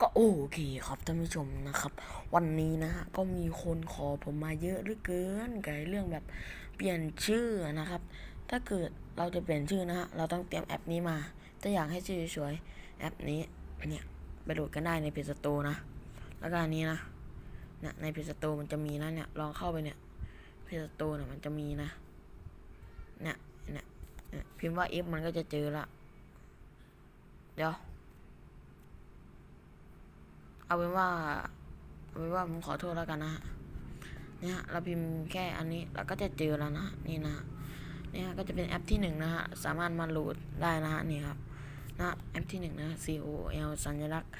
ก็โอเคครับท่านผู้ชมนะครับ วันนี้นะฮะก็มีคนขอผมมาเยอะเหลือเกินกับเรื่องแบบเปลี่ยนชื่อนะครับ ถ้าเกิดเราจะเปลี่ยนชื่อนะฮะเราต้องเตรียมแอปนี้มา ถ้าอยากให้ชื่อสวยแอปนี้เนี่ยไปโหลดกันได้ในเพจสโตนะ แล้วก็อันนี้นะเนี่ยในเพจสโตมันจะมีนะเนี่ยลองเข้าไปเนี่ยเพจสโตเนี่ยมันจะมีนะเนี่ยเนี่ยเนี่ยพิมพ์ว่า F มันก็จะเจอละเดี๋ยว เอาเป็นว่าเอาเป็นว่าผมขอโทษแล้วกันนะฮะเนี่ยเราพิมพ์แค่อันนี้เราก็จะเจอแล้วนะนี่นะเนี่ยก็จะเป็นแอปที่หนึ่งนะฮะสามารถมาโหลดได้นะฮะนี่ครับนะแอปที่หนึ่งนะ C O L สัญลักษณ์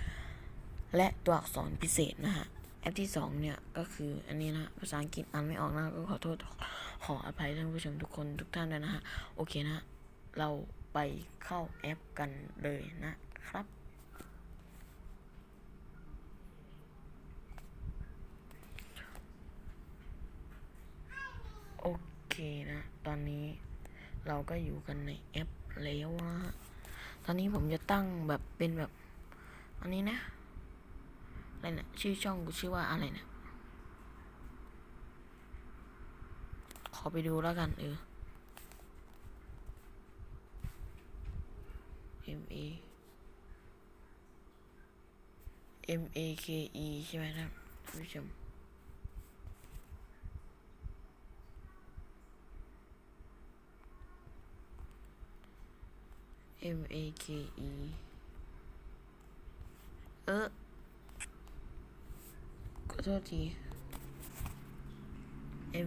และตัวอักษรพิเศษนะฮะแอปที่สองเนี่ยก็คืออันนี้นะภาษาอังกฤษอ่านไม่ออกนะก็ขอโทษขออภัยท่านผู้ชมทุกคนทุกท่านด้วยนะฮะโอเคนะ เราไปเข้าแอปกันเลยนะครับ โอเค นะ ตอนนี้เราก็อยู่กันในแอปแล้วนะ ตอนนี้ผมจะตั้งแบบเป็นแบบ อันนี้นะ อะไรเนะี่ยชื่อช่องกูชื่อว่าอะไรเนะี่ยขอไปดูแล้วกันเออ M A M A K E ใช่ไหมครับผู้ชม M A K E เออขอโทษที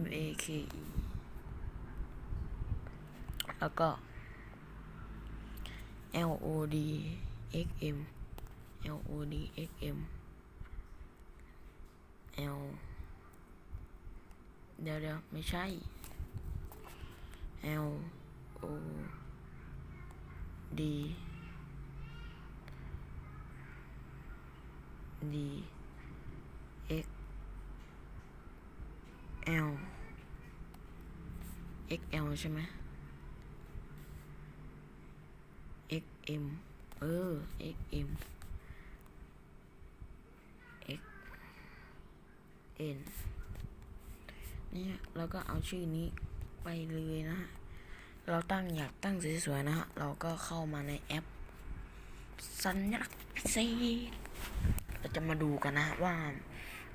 M A K E แล้วก็ L O D X M L O D X M L เดี๋ยวเดี๋ยวไม่ใช่ L O D D X L X L ใช่ไหม X M เออ X M X N เนี่ยเราก็เอาชื่อนี้ไปเลยนะฮะ เราตั้งอยากตั้งสวยๆนะฮะ เราก็เข้ามาในแอป สัญลักษณ์พิเศษเราจะมาดูกันนะว่า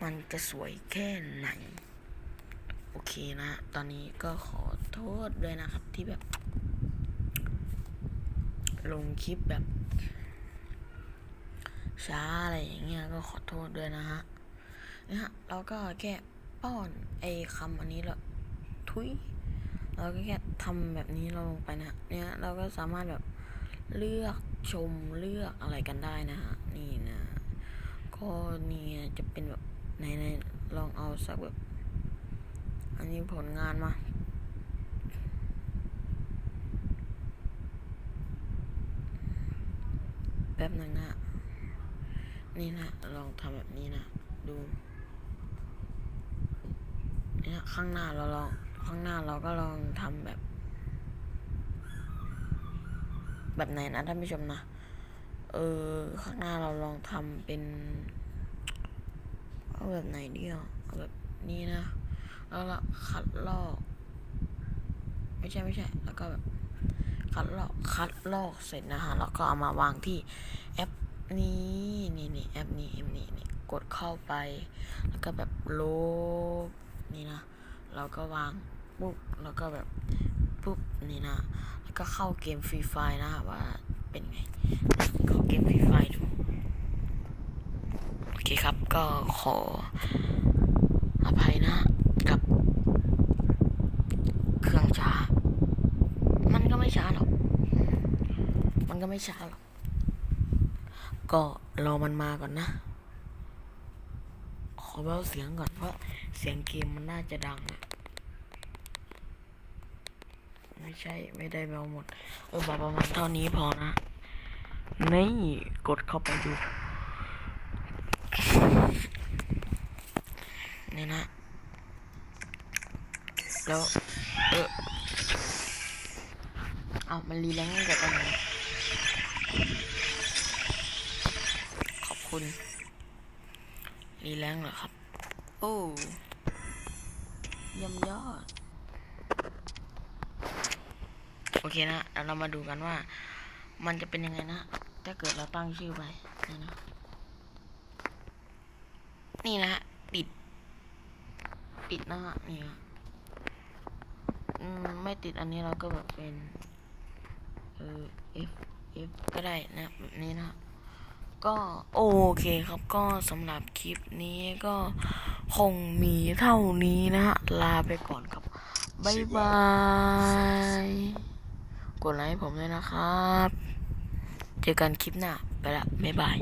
มันจะสวยแค่ไหน โอเคนะ ตอนนี้ก็ขอโทษด้วยนะครับที่แบบ ลงคลิปแบบ ช้าอะไรอย่างเงี้ยก็ขอโทษด้วยนะฮะนี่ฮะเราก็แค่ป้อนไอ้คำอันนี้ละทุย เราก็แค่ทำแบบนี้เราลงไปนะเนี่ยเราก็สามารถแบบเลือกชมเลือกอะไรกันได้นะฮะนี่นะก็เนี่ยจะเป็นแบบในในลองเอาสักแบบ อันนี้ผลงานมาแป๊บหนึ่งนะนี่นะลองทำแบบนี้นะ ดู เนี่ยข้างหน้าเราลอง เราก็ลองทำแบบ แบบไหนนะท่านผู้ชมนะ เออ ข้างหน้าเราลองทำเป็นเอาแบบไหนดีอะเอาแบบนี้นะ แล้วก็คัดลอก ไม่ใช่ไม่ใช่ แล้วก็แบบคัดลอกคัดลอกเสร็จนะฮะ แล้วก็เอามาวางที่แอปนี้นี่นี่แอปนี้แอปนี้นี่กดเข้าไป แล้วก็แบบลบนี่นะ เราก็วาง ปุ๊บแล้วก็แบบปุ๊บนี่นะ แล้วก็เข้าเกมฟรีไฟนะว่าเป็นไงเข้าเกมฟรีไฟดูโอเคครับก็ขออภัยนะกับเครื่องช้า มันก็ไม่ช้าหรอกมันก็ไม่ช้าหรอกก็รอมันมาก่อนนะ ขอเบาเสียงก่อนเพราะเสียงเกมมันน่าจะดังอะ ไม่ใช่ไม่ได้เบาหมด เออบาประมาณเท่านี้พอนะ นี่กดเข้าไปดู นี่นะ แล้ว เออเอามันรีแลงก์ตั้งแต่ตอนไหนขอบคุณ รีแรงเหรอครับ โอ้ยี่ยมยอด โอ เคนะเดี๋ยวเรามาดูกันว่า มันจะเป็นยังไงนะถ้าเกิดเราตั้งชื่อไปนี่นะนี่นะฮะปิด ปิดนะฮะนี่ฮะอืมไม่ติดอันนี้เราก็แบบเป็นเออ F F ก็ได้นะแบบนี้นะก็โอเคครับก็สำหรับคลิปนี้ก็คงมีเท่านี้นะฮะลาไปก่อนครับ บ๊ายบาย กดไลค์ให้ผมด้วยนะครับ เจอกันคลิปหน้า ไปละ บ๊ายบาย